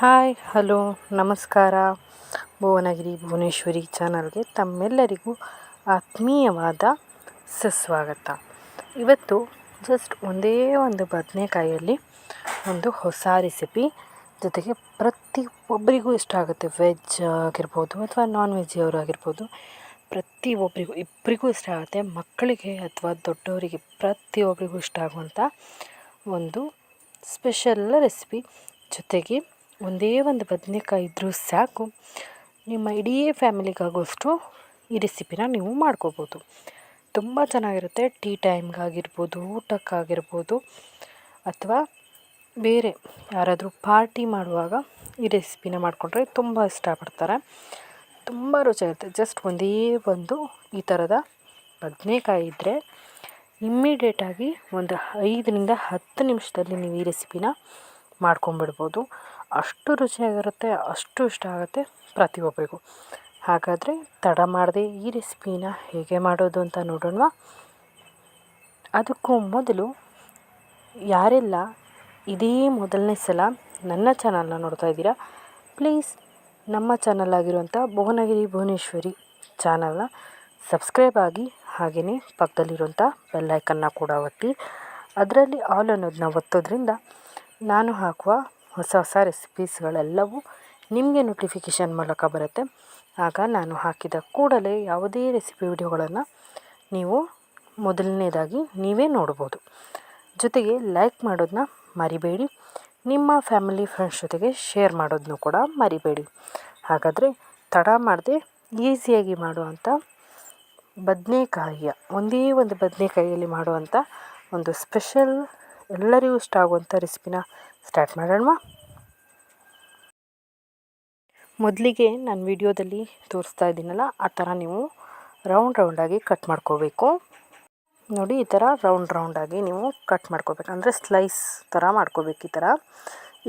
Hi, hello, ನಮಸ್ಕಾರ. ಭುವನಗಿರಿ ಭುವನೇಶ್ವರಿ ಚಾನಲ್ಗೆ ತಮ್ಮೆಲ್ಲರಿಗೂ ಆತ್ಮೀಯವಾದ ಸುಸ್ವಾಗತ. ಇವತ್ತು ಜಸ್ಟ್ ಒಂದೇ ಒಂದು ಬದನೆಕಾಯಲ್ಲಿ ಒಂದು ಹೊಸ ರೆಸಿಪಿ ಜೊತೆಗೆ ಪ್ರತಿ ಒಬ್ಬರಿಗೂ ಇಷ್ಟ ಆಗುತ್ತೆ. ವೆಜ್ ಆಗಿರ್ಬೋದು ಅಥವಾ ನಾನ್ ವೆಜ್ ಅವರು ಆಗಿರ್ಬೋದು, ಪ್ರತಿ ಒಬ್ಬರಿಗೂ ಇಬ್ಬರಿಗೂ ಇಷ್ಟ ಆಗುತ್ತೆ. ಮಕ್ಕಳಿಗೆ ಅಥವಾ ದೊಡ್ಡವರಿಗೆ ಪ್ರತಿಯೊಬ್ಬರಿಗೂ ಇಷ್ಟ ಆಗುವಂಥ ಒಂದು ಸ್ಪೆಷಲ್ ರೆಸಿಪಿ ಜೊತೆಗೆ ಒಂದೇ ಒಂದು ಬದನೆಕಾಯಿ ಇದ್ದರೂ ಸಾಕು. ನಿಮ್ಮ ಇಡೀ ಫ್ಯಾಮಿಲಿಗಾಗುವಷ್ಟು ಈ ರೆಸಿಪಿನ ನೀವು ಮಾಡ್ಕೋಬೋದು. ತುಂಬ ಚೆನ್ನಾಗಿರುತ್ತೆ. ಟೀ ಟೈಮ್ಗಾಗಿರ್ಬೋದು, ಊಟಕ್ಕಾಗಿರ್ಬೋದು, ಅಥವಾ ಬೇರೆ ಯಾರಾದರೂ ಪಾರ್ಟಿ ಮಾಡುವಾಗ ಈ ರೆಸಿಪಿನ ಮಾಡಿಕೊಂಡ್ರೆ ತುಂಬ ಇಷ್ಟಪಡ್ತಾರೆ. ತುಂಬ ರುಚಿಯಾಗಿರುತ್ತೆ ಜಸ್ಟ್ ಒಂದೇ ಒಂದು ಈ ಥರದ ಬದನೆಕಾಯಿ ಇದ್ದರೆ ಇಮ್ಮಿಡಿಯೇಟಾಗಿ ಒಂದು ಐದರಿಂದ ಹತ್ತು ನಿಮಿಷದಲ್ಲಿ ನೀವು ಈ ರೆಸಿಪಿನ ಮಾಡ್ಕೊಂಬಿಡ್ಬೋದು ಅಷ್ಟು ರುಚಿಯಾಗಿರುತ್ತೆ, ಅಷ್ಟು ಇಷ್ಟ ಆಗುತ್ತೆ ಪ್ರತಿಯೊಬ್ಬರಿಗೂ ಹಾಗಾದರೆ ತಡ ಮಾಡದೆ ಈ ರೆಸಿಪಿನ ಹೇಗೆ ಮಾಡೋದು ಅಂತ ನೋಡೋಣ ಅದಕ್ಕೂ ಮೊದಲು ಯಾರೆಲ್ಲ ಇದೇ ಮೊದಲನೇ ಸಲ ನನ್ನ ಚಾನಲ್ನ ನೋಡ್ತಾ ಇದ್ದೀರಾ, ಪ್ಲೀಸ್ ನಮ್ಮ ಚಾನಲ್ ಆಗಿರುವಂಥ ಭುವನಗಿರಿ ಭುವನೇಶ್ವರಿ ಚಾನಲ್ನ ಸಬ್ಸ್ಕ್ರೈಬ್ ಆಗಿ ಹಾಗೆಯೇ ಪಕ್ಕದಲ್ಲಿರುವಂಥ ಬೆಲ್ಲೈಕನ್ನ ಕೂಡ ಒತ್ತಿ, ಅದರಲ್ಲಿ ಆಲ್ ಅನ್ನೋದನ್ನ ಒತ್ತೋದ್ರಿಂದ ನಾನು ಹಾಕುವ ಹೊಸ ಹೊಸ ರೆಸಿಪೀಸ್ಗಳೆಲ್ಲವೂ ನಿಮಗೆ ನೋಟಿಫಿಕೇಷನ್ ಮೂಲಕ ಬರುತ್ತೆ. ಆಗ ನಾನು ಹಾಕಿದ ಕೂಡಲೇ ಯಾವುದೇ ರೆಸಿಪಿ ವಿಡಿಯೋಗಳನ್ನು ನೀವು ಮೊದಲನೇದಾಗಿ ನೀವೇ ನೋಡ್ಬೋದು. ಜೊತೆಗೆ ಲೈಕ್ ಮಾಡೋದನ್ನ ಮರಿಬೇಡಿ. ನಿಮ್ಮ ಫ್ಯಾಮಿಲಿ ಫ್ರೆಂಡ್ಸ್ ಜೊತೆಗೆ ಶೇರ್ ಮಾಡೋದನ್ನು ಕೂಡ ಮರಿಬೇಡಿ. ಹಾಗಾದರೆ ತಡ ಮಾಡದೆ ಈಸಿಯಾಗಿ ಮಾಡುವಂಥ ಬದನೇಕಾಯಿಯ, ಒಂದೇ ಒಂದು ಬದನೆಕಾಯಿಯಲ್ಲಿ ಮಾಡುವಂಥ ಒಂದು ಸ್ಪೆಷಲ್ ಎಲ್ಲರಿಗೂ ಇಷ್ಟ ಆಗುವಂಥ ರೆಸಿಪಿನ ಸ್ಟಾರ್ಟ್ ಮಾಡೋಣ ಮೊದಲಿಗೆ ನಾನು ವಿಡಿಯೋದಲ್ಲಿ ತೋರಿಸ್ತಾ ಇದ್ದೀನಲ್ಲ, ಆ ಥರ ನೀವು ರೌಂಡ್ ರೌಂಡಾಗಿ ಕಟ್ ಮಾಡ್ಕೋಬೇಕು. ನೋಡಿ, ಈ ಥರ ರೌಂಡ್ ರೌಂಡಾಗಿ ನೀವು ಕಟ್ ಮಾಡ್ಕೋಬೇಕು. ಅಂದರೆ ಸ್ಲೈಸ್ ಥರ ಮಾಡ್ಕೋಬೇಕು ಈ ಥರ.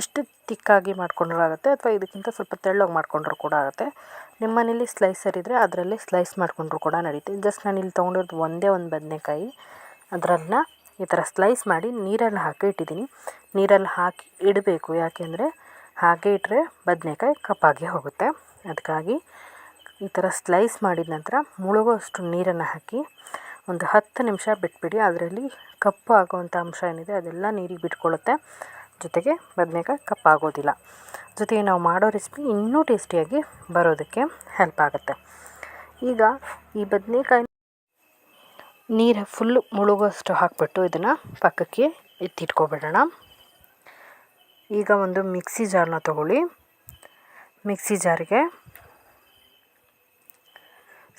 ಇಷ್ಟು ತಿಕ್ಕಾಗಿ ಮಾಡ್ಕೊಂಡ್ರೂ ಆಗುತ್ತೆ, ಅಥವಾ ಇದಕ್ಕಿಂತ ಸ್ವಲ್ಪ ತೆಳ್ಳಗೆ ಮಾಡ್ಕೊಂಡ್ರು ಕೂಡ ಆಗುತ್ತೆ. ನಿಮ್ಮ ಮನೇಲಿ ಸ್ಲೈಸರ್ ಇದ್ದರೆ ಅದರಲ್ಲಿ ಸ್ಲೈಸ್ ಮಾಡಿಕೊಂಡ್ರು ಕೂಡ ನಡೀತೆ. ಜಸ್ಟ್ ನಾನು ಇಲ್ಲಿ ತೊಗೊಂಡಿರೋದು ಒಂದೇ ಒಂದು ಬದನೆಕಾಯಿ. ಅದರನ್ನ ಈ ಥರ ಸ್ಲೈಸ್ ಮಾಡಿ ನೀರಲ್ಲಿ ಹಾಕಿ ಇಟ್ಟಿದ್ದೀನಿ. ನೀರಲ್ಲಿ ಹಾಕಿ ಇಡಬೇಕು. ಯಾಕೆಂದರೆ ಹಾಗೆ ಇಟ್ಟರೆ ಬದನೆಕಾಯಿ ಕಪ್ಪಾಗಿ ಹೋಗುತ್ತೆ. ಅದಕ್ಕಾಗಿ ಈ ಥರ ಸ್ಲೈಸ್ ಮಾಡಿದ ನಂತರ ಮುಳುಗುವಷ್ಟು ನೀರನ್ನು ಹಾಕಿ ಒಂದು ಹತ್ತು ನಿಮಿಷ ಬಿಟ್ಬಿಡಿ. ಅದರಲ್ಲಿ ಕಪ್ಪು ಆಗುವಂಥ ಅಂಶ ಏನಿದೆ ಅದೆಲ್ಲ ನೀರಿಗೆ ಬಿಟ್ಕೊಳ್ಳುತ್ತೆ. ಜೊತೆಗೆ ಬದನೆಕಾಯಿ ಕಪ್ಪಾಗೋದಿಲ್ಲ. ಜೊತೆಗೆ ನಾವು ಮಾಡೋ ರೆಸಿಪಿ ಇನ್ನೂ ಟೇಸ್ಟಿಯಾಗಿ ಬರೋದಕ್ಕೆ ಹೆಲ್ಪ್ ಆಗುತ್ತೆ. ಈಗ ಈ ಬದನೆಕಾಯಿ ನೀರು ಫುಲ್ಲು ಮುಳುಗುವಷ್ಟು ಹಾಕಿಬಿಟ್ಟು ಇದನ್ನು ಪಕ್ಕಕ್ಕೆ ಎತ್ತಿಟ್ಕೊಬಿಡೋಣ. ಈಗ ಒಂದು ಮಿಕ್ಸಿ ಜಾರನ್ನ ತಗೊಳ್ಳಿ. ಮಿಕ್ಸಿ ಜಾರಿಗೆ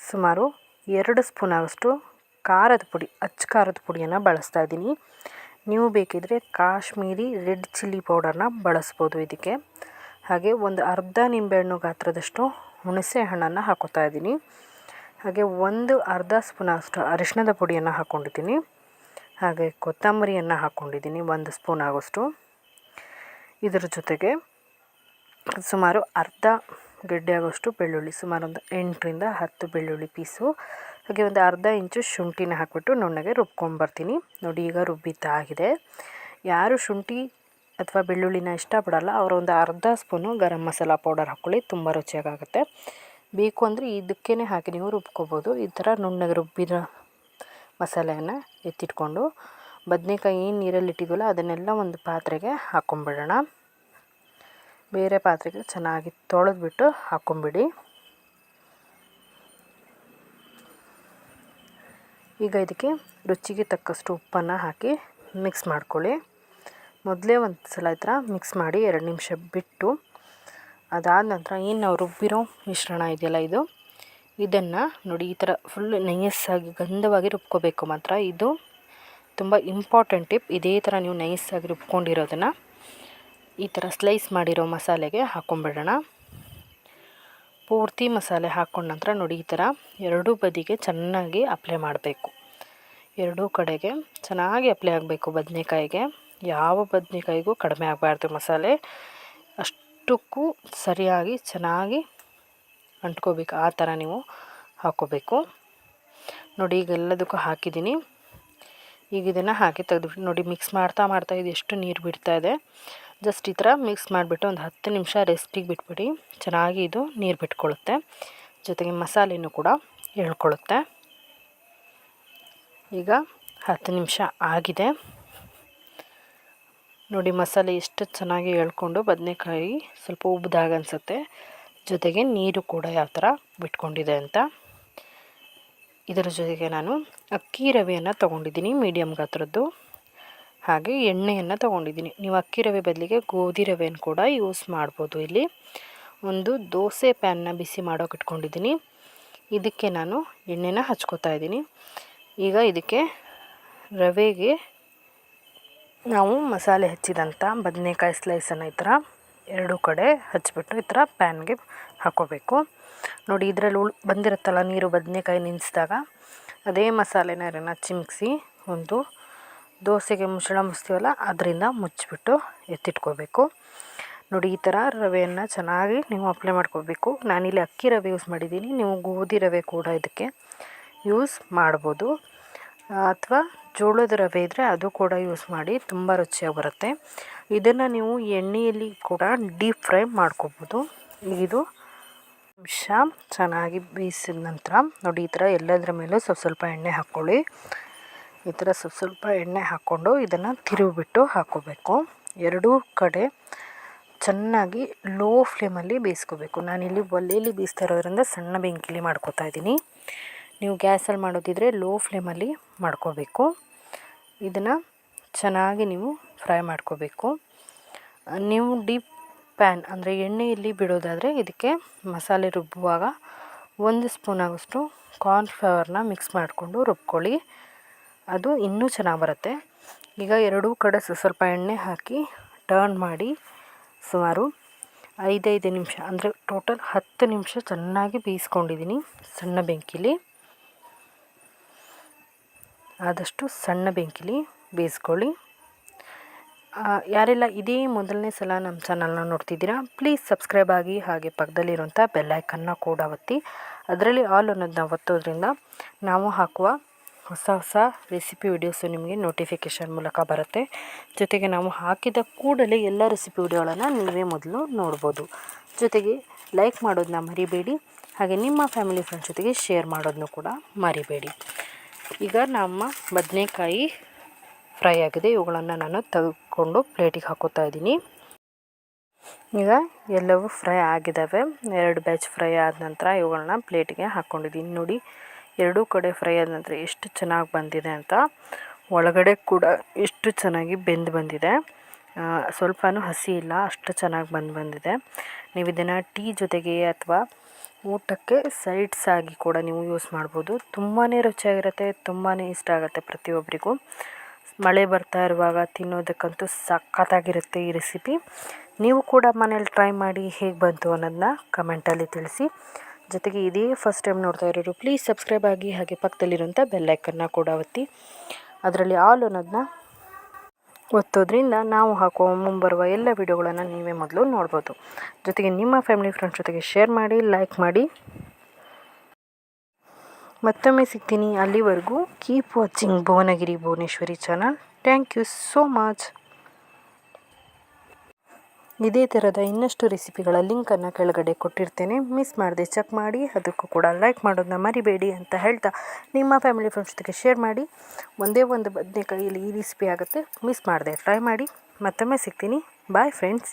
ಸುಮಾರು ಎರಡು ಸ್ಪೂನ್ ಆಗೋಷ್ಟು ಖಾರದ ಪುಡಿ, ಅಚ್ಚ ಖಾರದ ಪುಡಿಯನ್ನು ಬಳಸ್ತಾ ಇದ್ದೀನಿ. ನೀವು ಬೇಕಿದ್ರೆ ಕಾಶ್ಮೀರಿ ರೆಡ್ ಚಿಲ್ಲಿ ಪೌಡರ್ನ ಬಳಸ್ಬೋದು ಇದಕ್ಕೆ. ಹಾಗೆ ಒಂದು ಅರ್ಧ ನಿಂಬೆಹಣ್ಣು ಗಾತ್ರದಷ್ಟು ಹುಣಸೆ ಹಣ್ಣನ್ನು ಹಾಕೋತಾ ಇದ್ದೀನಿ. ಹಾಗೆ ಒಂದು ಅರ್ಧ ಸ್ಪೂನ್ ಅಷ್ಟು ಅರಿಶಿಣದ ಪುಡಿಯನ್ನು ಹಾಕ್ಕೊಂಡಿದ್ದೀನಿ ಹಾಗೆ ಕೊತ್ತಂಬರಿಯನ್ನು ಹಾಕ್ಕೊಂಡಿದ್ದೀನಿ ಒಂದು ಸ್ಪೂನ್ ಆಗೋಷ್ಟು. ಇದರ ಜೊತೆಗೆ ಸುಮಾರು ಅರ್ಧ ಗಡ್ಡೆ ಆಗೋಷ್ಟು ಬೆಳ್ಳುಳ್ಳಿ, ಸುಮಾರು ಒಂದು ಎಂಟರಿಂದ ಹತ್ತು ಬೆಳ್ಳುಳ್ಳಿ ಪೀಸು. ಹಾಗೆ ಒಂದು ಅರ್ಧ ಇಂಚು ಶುಂಠಿನ ಹಾಕ್ಬಿಟ್ಟು ನುಣ್ಣಗೆ ರುಬ್ಕೊಂಡ್ಬರ್ತೀನಿ. ನೋಡಿ ಈಗ ರುಬ್ಬಿದ್ದಾಗಿದೆ. ಯಾರು ಶುಂಠಿ ಅಥವಾ ಬೆಳ್ಳುಳ್ಳಿನ ಇಷ್ಟಪಡಲ್ಲ, ಅವರು ಒಂದು ಅರ್ಧ ಸ್ಪೂನು ಗರಂ ಮಸಾಲ ಪೌಡರ್ ಹಾಕ್ಕೊಳ್ಳಿ, ತುಂಬ ರುಚಿಯಾಗುತ್ತೆ ಬೇಕು ಅಂದರೆ ಇದಕ್ಕೇ ಹಾಕಿ ನೀವು ರುಬ್ಕೋಬೋದು. ಈ ಥರ ನುಣ್ಣಗೆ ರುಬ್ಬಿದ ಮಸಾಲೆಯನ್ನು ಎತ್ತಿಟ್ಕೊಂಡು ಬದನೇಕಾಯಿ ಏನು ನೀರಲ್ಲಿ ಇಟ್ಟಿದ್ವಲ್ಲ ಅದನ್ನೆಲ್ಲ ಒಂದು ಪಾತ್ರೆಗೆ ಹಾಕ್ಕೊಂಬಿಡೋಣ ಬೇರೆ ಪಾತ್ರೆಗೆ ಚೆನ್ನಾಗಿ ತೊಳೆದ್ಬಿಟ್ಟು ಹಾಕ್ಕೊಂಬಿಡಿ ಈಗ ಇದಕ್ಕೆ ರುಚಿಗೆ ತಕ್ಕಷ್ಟು ಉಪ್ಪನ್ನು ಹಾಕಿ ಮಿಕ್ಸ್ ಮಾಡ್ಕೊಳ್ಳಿ. ಮೊದಲೇ ಒಂದು ಸಲ ಈ ಥರ ಮಿಕ್ಸ್ ಮಾಡಿ ಎರಡು ನಿಮಿಷ ಬಿಟ್ಟು ಅದಾದ ನಂತರ ಏನು ನಾವು ರುಬ್ಬಿರೋ ಮಿಶ್ರಣ ಇದೆಯಲ್ಲ ಇದು? ಇದನ್ನು ನೋಡಿ, ಈ ಥರ ಫುಲ್ ನೈಯಸ್ಸಾಗಿ ಗಂಧವಾಗಿ ರುಬ್ಕೋಬೇಕು ಮಾತ್ರ. ಇದು ತುಂಬ ಇಂಪಾರ್ಟೆಂಟ್ ಟಿಪ್ ಇದೇ ಥರ ನೀವು ನೈಸಾಗಿ ರುಬ್ಕೊಂಡಿರೋದನ್ನು ಈ ಥರ ಸ್ಲೈಸ್ ಮಾಡಿರೋ ಮಸಾಲೆಗೆ ಹಾಕ್ಕೊಂಬಿಡೋಣ ಪೂರ್ತಿ ಮಸಾಲೆ ಹಾಕ್ಕೊಂಡ ನಂತರ ನೋಡಿ, ಈ ಥರ ಎರಡೂ ಬದಿಗೆ ಚೆನ್ನಾಗಿ ಅಪ್ಲೈ ಮಾಡಬೇಕು. ಎರಡೂ ಕಡೆಗೆ ಚೆನ್ನಾಗಿ ಅಪ್ಲೈ ಆಗಬೇಕು ಬದನೆಕಾಯಿಗೆ. ಯಾವ ಬದನೆಕಾಯಿಗೂ ಕಡಿಮೆ ಆಗಬಾರ್ದು ಮಸಾಲೆ. ಅಷ್ಟಕ್ಕೂ ಸರಿಯಾಗಿ ಚೆನ್ನಾಗಿ ಅಂಟ್ಕೋಬೇಕು. ಆ ಥರ ನೀವು ಹಾಕ್ಕೋಬೇಕು. ನೋಡಿ, ಈಗ ಎಲ್ಲದಕ್ಕೂ ಹಾಕಿದ್ದೀನಿ. ಈಗ ಇದನ್ನು ಹಾಕಿ ತೆಗೆದುಬಿಟ್ಟು ನೋಡಿ ಮಿಕ್ಸ್ ಮಾಡ್ತಾ ಮಾಡ್ತಾ ಇದು ಎಷ್ಟು ನೀರು ಬಿಡ್ತಾ ಇದೆ. ಜಸ್ಟ್ ಈ ಥರ ಮಿಕ್ಸ್ ಮಾಡಿಬಿಟ್ಟು ಒಂದು ಹತ್ತು ನಿಮಿಷ ರೆಸ್ಟಿಗೆ ಬಿಟ್ಬಿಡಿ. ಚೆನ್ನಾಗಿ ಇದು ನೀರು ಬಿಟ್ಕೊಳ್ಳುತ್ತೆ. ಜೊತೆಗೆ ಮಸಾಲೆನೂ ಕೂಡ ಹೇಳ್ಕೊಳ್ಳುತ್ತೆ. ಈಗ ಹತ್ತು ನಿಮಿಷ ಆಗಿದೆ. ನೋಡಿ ಮಸಾಲೆ ಎಷ್ಟು ಚೆನ್ನಾಗಿ ಹೇಳ್ಕೊಂಡು ಬದನೆಕಾಯಿ ಸ್ವಲ್ಪ ಉಬ್ಬಿದಾಗ ಅನಿಸುತ್ತೆ. ಜೊತೆಗೆ ನೀರು ಕೂಡ ಯಾವ ಥರ ಬಿಟ್ಕೊಂಡಿದೆ ಅಂತ. ಇದರ ಜೊತೆಗೆ ನಾನು ಅಕ್ಕಿ ರವೆಯನ್ನು ತೊಗೊಂಡಿದ್ದೀನಿ ಮೀಡಿಯಮ್ ಗಾತ್ರದ್ದು. ಹಾಗೆ ಎಣ್ಣೆಯನ್ನು ತೊಗೊಂಡಿದ್ದೀನಿ. ನೀವು ಅಕ್ಕಿ ರವೆ ಬದಲಿಗೆ ಗೋಧಿ ರವೆಯನ್ನು ಕೂಡ ಯೂಸ್ ಮಾಡ್ಬೋದು ಇಲ್ಲಿ. ಒಂದು ದೋಸೆ ಪ್ಯಾನ್ನ ಬಿಸಿ ಮಾಡೋಕೆ ಇಟ್ಕೊಂಡಿದ್ದೀನಿ. ಇದಕ್ಕೆ ನಾನು ಎಣ್ಣೆನ ಹಚ್ಕೋತಾ ಇದ್ದೀನಿ. ಈಗ ಇದಕ್ಕೆ ರವೆಗೆ ನಾವು ಮಸಾಲೆ ಹೆಚ್ಚಿದಂಥ ಬದನೆಕಾಯಿ ಸ್ಲೈಸನ್ನು ಈ ಥರ ಎರಡೂ ಕಡೆ ಹಚ್ಚಿಬಿಟ್ಟು ಈ ಥರ ಪ್ಯಾನ್ಗೆ ಹಾಕ್ಕೋಬೇಕು ನೋಡಿ ಇದರಲ್ಲಿ ಉಳ್ ಬಂದಿರುತ್ತಲ್ಲ ನೀರು ಬದನೆಕಾಯಿ ನೆನೆಸಿದಾಗ, ಅದೇ ಮಸಾಲೆನ ಇರೋಣ ಚಿಮ್ಕಿಸಿ ಒಂದು ದೋಸೆಗೆ ಮುಚ್ಚಳ ಮುಚ್ತೀವಲ್ಲ ಅದರಿಂದ ಮುಚ್ಚಿಬಿಟ್ಟು ಎತ್ತಿಟ್ಕೋಬೇಕು. ನೋಡಿ ಈ ಥರ ರವೆಯನ್ನು ಚೆನ್ನಾಗಿ ನೀವು ಅಪ್ಲೈ ಮಾಡ್ಕೋಬೇಕು. ನಾನಿಲ್ಲಿ ಅಕ್ಕಿ ರವೆ ಯೂಸ್ ಮಾಡಿದ್ದೀನಿ, ನೀವು ಗೋಧಿ ರವೆ ಕೂಡ ಇದಕ್ಕೆ ಯೂಸ್ ಮಾಡ್ಬೋದು. ಅಥವಾ ಜೋಳದ ರವೆ ಇದ್ದರೆ ಅದು ಕೂಡ ಯೂಸ್ ಮಾಡಿ ತುಂಬ ರುಚಿಯಾಗಿ ಬರುತ್ತೆ. ಇದನ್ನು ನೀವು ಎಣ್ಣೆಯಲ್ಲಿ ಕೂಡ ಡೀಪ್ ಫ್ರೈ ಮಾಡ್ಕೋಬೋದು. ಇದು ನಿಮಿಷ ಚೆನ್ನಾಗಿ ಬೇಯಿಸಿದ ನಂತರ ನೋಡಿ ಈ ಥರ ಎಲ್ಲದರ ಮೇಲೂ ಸ್ವಲ್ಪ ಸ್ವಲ್ಪ ಎಣ್ಣೆ ಹಾಕ್ಕೊಳ್ಳಿ ಈ ಥರ ಸ್ವಲ್ಪ ಸ್ವಲ್ಪ ಎಣ್ಣೆ ಹಾಕ್ಕೊಂಡು ಇದನ್ನು ತಿರುವಿಬಿಟ್ಟು ಹಾಕ್ಕೋಬೇಕು ಎರಡೂ ಕಡೆ ಚೆನ್ನಾಗಿ ಲೋ ಫ್ಲೇಮಲ್ಲಿ ಬೇಯಿಸ್ಕೋಬೇಕು. ನಾನಿಲ್ಲಿ ಒಲೆಯಲ್ಲಿ ಬೇಯಿಸ್ತಾ ಇರೋದ್ರಿಂದ ಸಣ್ಣ ಬೆಂಕಿಲಿ ಮಾಡ್ಕೋತಾ ಇದ್ದೀನಿ. ನೀವು ಗ್ಯಾಸಲ್ಲಿ ಮಾಡೋದಿದ್ರೆ ಲೋ ಫ್ಲೇಮಲ್ಲಿ ಮಾಡ್ಕೋಬೇಕು. ಇದನ್ನು ಚೆನ್ನಾಗಿ ನೀವು ಫ್ರೈ ಮಾಡ್ಕೋಬೇಕು. ನೀವು ಡೀಪ್ ಪ್ಯಾನ್ ಅಂದರೆ ಎಣ್ಣೆಯಲ್ಲಿ ಬಿಡೋದಾದರೆ ಇದಕ್ಕೆ ಮಸಾಲೆ ರುಬ್ಬುವಾಗ ಒಂದು ಸ್ಪೂನ್ ಆಗೋಷ್ಟು ಕಾರ್ನ್ಫ್ಲವರ್ನ ಮಿಕ್ಸ್ ಮಾಡಿಕೊಂಡು ರುಬ್ಕೊಳ್ಳಿ. ಅದು ಇನ್ನೂ ಚೆನ್ನಾಗಿ ಬರುತ್ತೆ. ಈಗ ಎರಡೂ ಕಡೆ ಸ್ವಲ್ಪ ಎಣ್ಣೆ ಹಾಕಿ ಟರ್ನ್ ಮಾಡಿ ಸುಮಾರು ಐದೈದು ನಿಮಿಷ ಅಂದರೆ ಟೋಟಲ್ ಹತ್ತು ನಿಮಿಷ ಚೆನ್ನಾಗಿ ಬೇಯಿಸ್ಕೊಂಡಿದ್ದೀನಿ ಸಣ್ಣ ಬೆಂಕಿಲಿ. ಆದಷ್ಟು ಸಣ್ಣ ಬೆಂಕಿಲಿ ಬೇಯಿಸ್ಕೊಳ್ಳಿ. ಯಾರೆಲ್ಲ ಇದೇ ಮೊದಲನೇ ಸಲ ನಮ್ಮ ಚಾನಲ್ನ ನೋಡ್ತಿದ್ದೀರಾ, ಪ್ಲೀಸ್ ಸಬ್ಸ್ಕ್ರೈಬ್ ಆಗಿ ಹಾಗೆ ಪಕ್ಕದಲ್ಲಿರುವಂಥ ಬೆಲ್ಲೈಕನ್ನ ಕೂಡ ಒತ್ತಿ. ಅದರಲ್ಲಿ ಆಲ್ ಅನ್ನೋದನ್ನ ಒತ್ತೋದ್ರಿಂದ ನಾವು ಹಾಕುವ ಹೊಸ ಹೊಸ ರೆಸಿಪಿ ವಿಡಿಯೋಸು ನಿಮಗೆ ನೋಟಿಫಿಕೇಷನ್ ಮೂಲಕ ಬರುತ್ತೆ. ಜೊತೆಗೆ ನಾವು ಹಾಕಿದ ಕೂಡಲೇ ಎಲ್ಲ ರೆಸಿಪಿ ವಿಡಿಯೋಗಳನ್ನು ನೀವೇ ಮೊದಲು ನೋಡ್ಬೋದು. ಜೊತೆಗೆ ಲೈಕ್ ಮಾಡೋದನ್ನ ಮರಿಬೇಡಿ, ಹಾಗೆ ನಿಮ್ಮ ಫ್ಯಾಮಿಲಿ ಫ್ರೆಂಡ್ಸ್ ಜೊತೆಗೆ ಶೇರ್ ಮಾಡೋದನ್ನು ಕೂಡ ಮರಿಬೇಡಿ. ಈಗ ನಮ್ಮ ಬದನೆಕಾಯಿ ಫ್ರೈ ಆಗಿದೆ. ಇವುಗಳನ್ನು ನಾನು ತೆಗೆದುಕೊಂಡು ಪ್ಲೇಟಿಗೆ ಹಾಕೋತಾ ಇದ್ದೀನಿ. ಈಗ ಎಲ್ಲವೂ ಫ್ರೈ ಆಗಿದ್ದಾವೆ. ಎರಡು ಬ್ಯಾಚ್ ಫ್ರೈ ಆದ ನಂತರ ಇವುಗಳನ್ನ ಪ್ಲೇಟಿಗೆ ಹಾಕ್ಕೊಂಡಿದ್ದೀನಿ ನೋಡಿ, ಎರಡೂ ಕಡೆ ಫ್ರೈ ಆದ ನಂತರ ಎಷ್ಟು ಚೆನ್ನಾಗಿ ಬಂದಿದೆ ಅಂತ. ಒಳಗಡೆ ಕೂಡ ಎಷ್ಟು ಚೆನ್ನಾಗಿ ಬೆಂದು ಬಂದಿದೆ. ಸ್ವಲ್ಪನೂ ಹಸಿ ಇಲ್ಲ, ಅಷ್ಟು ಚೆನ್ನಾಗಿ ಬಂದು ಬಂದಿದೆ. ನೀವು ಇದನ್ನು ಟೀ ಜೊತೆಗೆ ಅಥವಾ ಊಟಕ್ಕೆ ಸೈಡ್ಸ್ ಆಗಿ ಕೂಡ ನೀವು ಯೂಸ್ ಮಾಡ್ಬೋದು. ತುಂಬಾ ರುಚಿಯಾಗಿರುತ್ತೆ ತುಂಬಾ ಇಷ್ಟ ಆಗುತ್ತೆ ಪ್ರತಿಯೊಬ್ಬರಿಗೂ. ಮಳೆ ಬರ್ತಾ ಇರುವಾಗ ತಿನ್ನೋದಕ್ಕಂತೂ ಸಖತ್ತಾಗಿರುತ್ತೆ ಈ ರೆಸಿಪಿ. ನೀವು ಕೂಡ ಮನೇಲಿ ಟ್ರೈ ಮಾಡಿ ಹೇಗೆ ಬಂತು ಅನ್ನೋದನ್ನ ಕಮೆಂಟಲ್ಲಿ ತಿಳಿಸಿ. ಜೊತೆಗೆ ಇದೇ ಫಸ್ಟ್ ಟೈಮ್ ನೋಡ್ತಾ ಇರೋರು, ಪ್ಲೀಸ್ ಸಬ್ಸ್ಕ್ರೈಬ್ ಆಗಿ ಹಾಗೆ ಪಕ್ಕದಲ್ಲಿರುವಂಥ ಬೆಲ್ಲೈಕನ್ನ ಕೂಡ ಒತ್ತಿ. ಅದರಲ್ಲಿ ಆಲ್ ಅನ್ನೋದನ್ನ ಒತ್ತೋದ್ರಿಂದ ನಾವು ಹಾಕುವ ಮುಂಬರುವ ಎಲ್ಲ ವಿಡಿಯೋಗಳನ್ನು ನೀವೇ ಮೊದಲು ನೋಡ್ಬೋದು. ಜೊತೆಗೆ ನಿಮ್ಮ ಫ್ಯಾಮಿಲಿ ಫ್ರೆಂಡ್ಸ್ ಜೊತೆಗೆ ಶೇರ್ ಮಾಡಿ ಲೈಕ್ ಮಾಡಿ. ಮತ್ತೊಮ್ಮೆ ಸಿಗ್ತೀನಿ ಅಲ್ಲಿವರೆಗೂ. Keep watching Bhuvanagiri Bhuvaneshwari channel thank you so much ಇದೇ ಥರದ ಇನ್ನಷ್ಟು ರೆಸಿಪಿಗಳ ಲಿಂಕನ್ನು ಕೆಳಗಡೆ ಕೊಟ್ಟಿರ್ತೇನೆ. ಮಿಸ್ ಮಾಡದೆ ಚೆಕ್ ಮಾಡಿ, ಅದಕ್ಕೂ ಕೂಡ ಲೈಕ್ ಮಾಡೋದನ್ನ ಮರಿಬೇಡಿ ಅಂತ ಹೇಳ್ತಾ ನಿಮ್ಮ ಫ್ಯಾಮಿಲಿ ಫ್ರೆಂಡ್ಸ್ ಜೊತೆಗೆ ಶೇರ್ ಮಾಡಿ. ಒಂದೇ ಒಂದು ಬದನೆಕಾಯಿಯಲ್ಲಿ ಈ ರೆಸಿಪಿ ಆಗುತ್ತೆ, ಮಿಸ್ ಮಾಡದೆ ಟ್ರೈ ಮಾಡಿ. ಮತ್ತೊಮ್ಮೆ ಸಿಗ್ತೀನಿ. Bye friends.